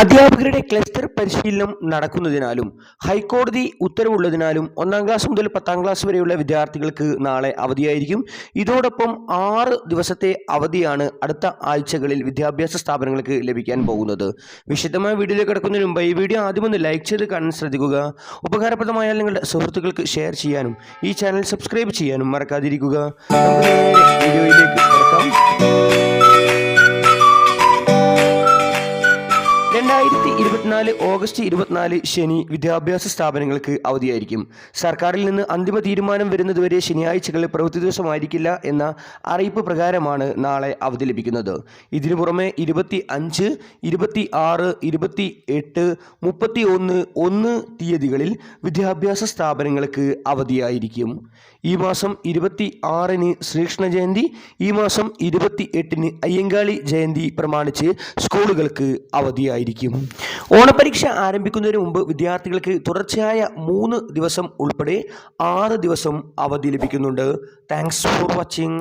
അധ്യാപകരുടെ ക്ലസ്റ്റർ പരിശീലനം നടക്കുന്നതിനാലും ഹൈക്കോടതി ഉത്തരവുള്ളതിനാലും ഒന്നാം ക്ലാസ് മുതൽ പത്താം ക്ലാസ് വരെയുള്ള വിദ്യാർത്ഥികൾക്ക് നാളെ അവധിയായിരിക്കും. ഇതോടൊപ്പം ആറ് ദിവസത്തെ അവധിയാണ് അടുത്ത ആഴ്ചകളിൽ വിദ്യാഭ്യാസ സ്ഥാപനങ്ങൾക്ക് ലഭിക്കാൻ പോകുന്നത്. വിശദമായ വീഡിയോയിൽ കിടക്കുന്നതിന് മുമ്പ് ഈ വീഡിയോ ആദ്യം ഒന്ന് ലൈക്ക് ചെയ്ത് കാണാൻ ശ്രദ്ധിക്കുക. ഉപകാരപ്രദമായാൽ നിങ്ങളുടെ സുഹൃത്തുക്കൾക്ക് ഷെയർ ചെയ്യാനും ഈ ചാനൽ സബ്സ്ക്രൈബ് ചെയ്യാനും മറക്കാതിരിക്കുക. രണ്ടായിരത്തി ഇരുപത്തിനാല് ഓഗസ്റ്റ് ഇരുപത്തിനാല് ശനി വിദ്യാഭ്യാസ സ്ഥാപനങ്ങൾക്ക് അവധിയായിരിക്കും. സർക്കാരിൽ നിന്ന് അന്തിമ തീരുമാനം വരുന്നതുവരെ ശനിയാഴ്ചകളിൽ പ്രവൃത്തി ദിവസമായിരിക്കില്ല എന്ന അറിയിപ്പ് പ്രകാരമാണ് നാളെ അവധി ലഭിക്കുന്നത്. ഇതിനു പുറമെ ഇരുപത്തി അഞ്ച് ഇരുപത്തി ആറ് ഇരുപത്തി എട്ട് മുപ്പത്തി ഒന്ന് ഒന്ന് തീയതികളിൽ വിദ്യാഭ്യാസ സ്ഥാപനങ്ങൾക്ക് അവധിയായിരിക്കും. ഈ മാസം ഇരുപത്തി ആറിന് ശ്രീകൃഷ്ണ ജയന്തി ഈ മാസം ഇരുപത്തി എട്ടിന് അയ്യങ്കാളി ജയന്തി പ്രമാണിച്ച് സ്കൂളുകൾക്ക് അവധിയായിരിക്കും. ഓണപരീക്ഷ ആരംഭിക്കുന്നതിന് മുമ്പ് വിദ്യാർത്ഥികൾക്ക് തുടർച്ചയായ മൂന്ന് ദിവസം ഉൾപ്പെടെ ആറ് ദിവസം അവധി ലഭിക്കുന്നുണ്ട്. Thanks for watching